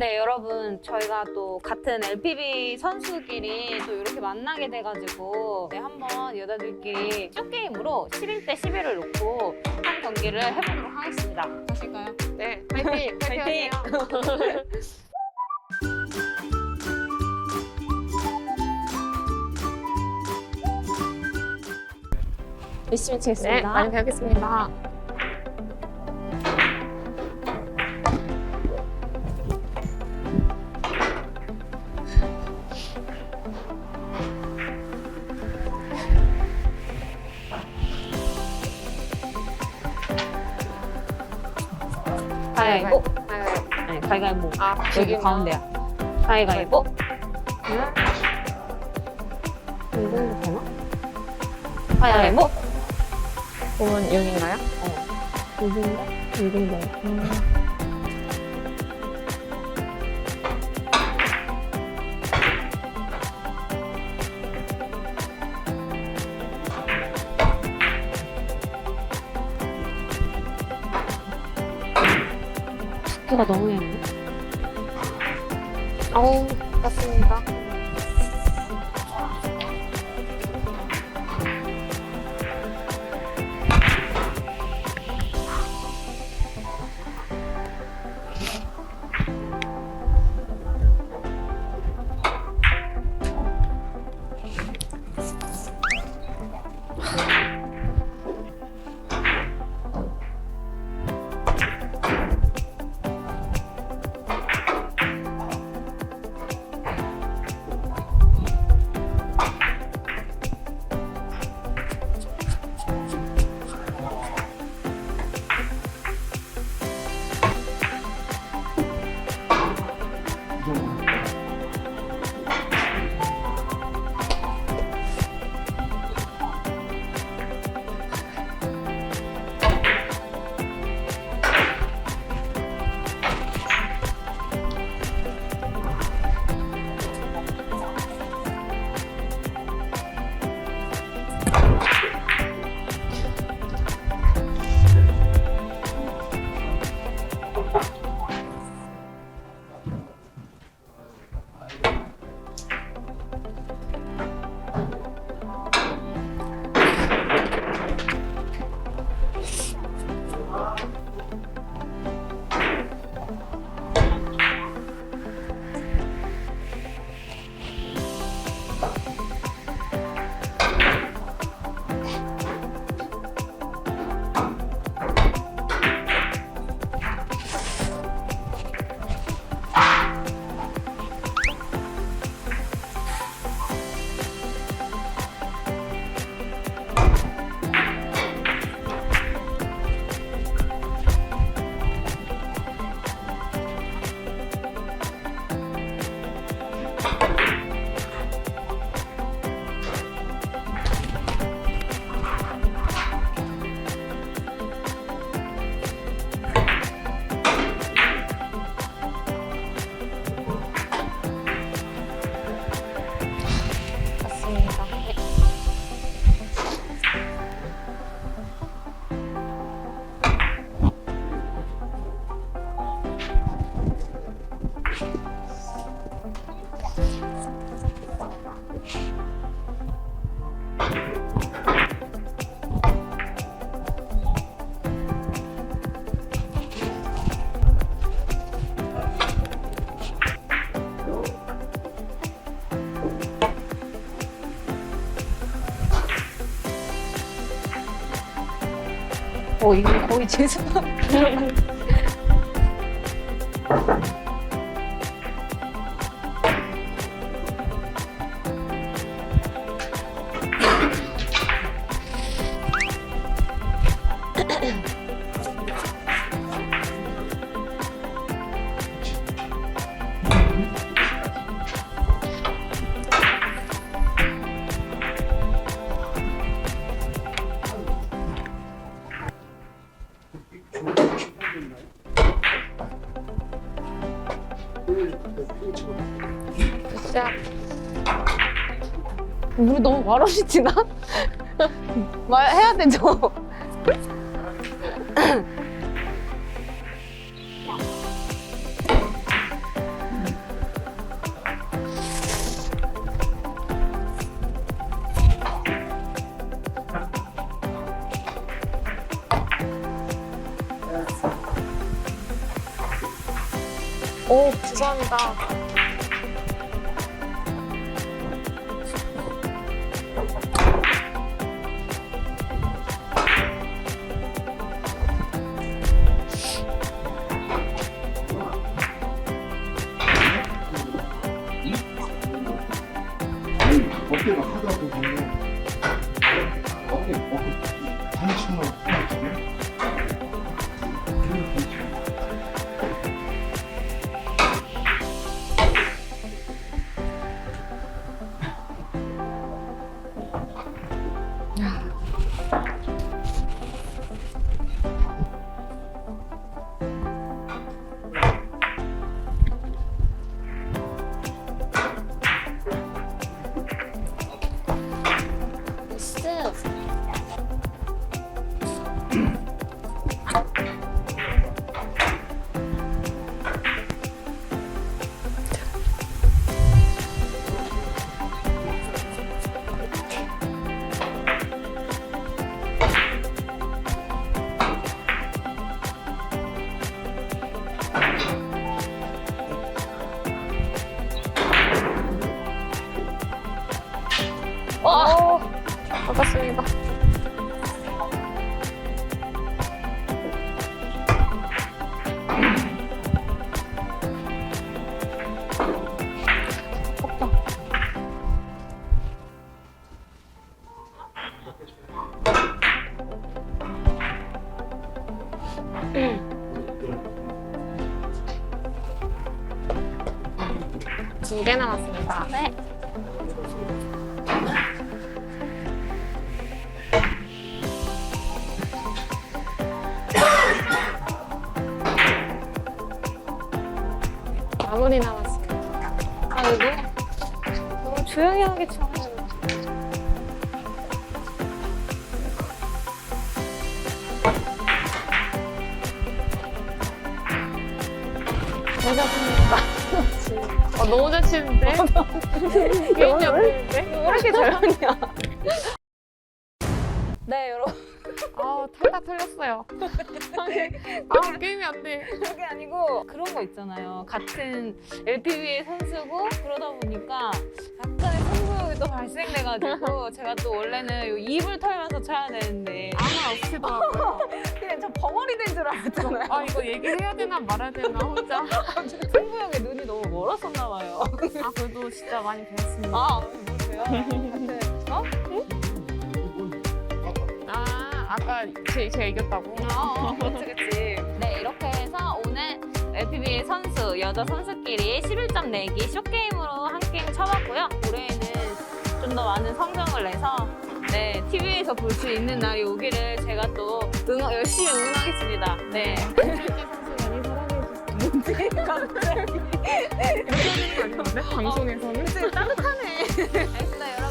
네, 여러분, 저희가 또 같은 LPB 선수끼리 또 이렇게 만나게 돼가지고, 네, 한번 여자들끼리 쇼게임으로 11대 11을 놓고 한 경기를 해보도록 하겠습니다. 하실까요? 네, 파이팅! 파이팅! 하세요. 열심히 네, 치겠습니다. 많이 배우겠습니다. 가위가위보. 가위바위보. 네. 아, 여기 지금 가운데야. 가위가위보. 이 정도 되나? 가위가위보. 공은 6인가요? 이 정도? 이 정도. 두께가 너무 얇네. 어우. 맞습니다. 어, 이거 거의 제습. 시작. 우리 너무 말없이 지나? 말해야 되죠? 오, 죄송합니다. Still. 두 개 남았습니다. 네. 마무리 남았습니다. 아, 이거 너무, 조용히 하게 참. 어, 너무 잘 치는데? 개인이 안 되는데? 왜 이렇게 조용히야? 네, 여러분. 아, 탈딱 틀렸어요. 아, 게임이 안 돼. 그게 아니고 그런 거 있잖아요. 같은 LPBA 선수고 그러다 보니까 승부욕이 또 발생돼가지고 제가 또 원래는 요 입을 털면서 쳐야 되는데 아무 없이더라고요. 그냥 저 벙어리 된 줄 알았잖아요. 아, 이거 얘기를 해야 되나 말아야 되나, 혼자. 승부욕에 눈이 너무 멀었었나 봐요. 아, 그래도 진짜 많이 배웠습니다. 아, 뭐세요? 하여튼, 어? 아, 아까 제, 제가 이겼다고? 어, 그치, 그치. 네, 이렇게 해서 오늘 LPBA 선수, 여자 선수끼리 11점 내기 쇼게임으로 한 게임 쳐봤고요. 올해에는 좀 더 많은 성적을 내서 네, TV에서 볼 수 있는 날이 오기를 제가 또 응원, 열심히 응원하겠습니다. 네. 갑자기. 이렇게 하는 거 아닌데? 방송에서는? 그치, 따뜻하네. 알겠어요.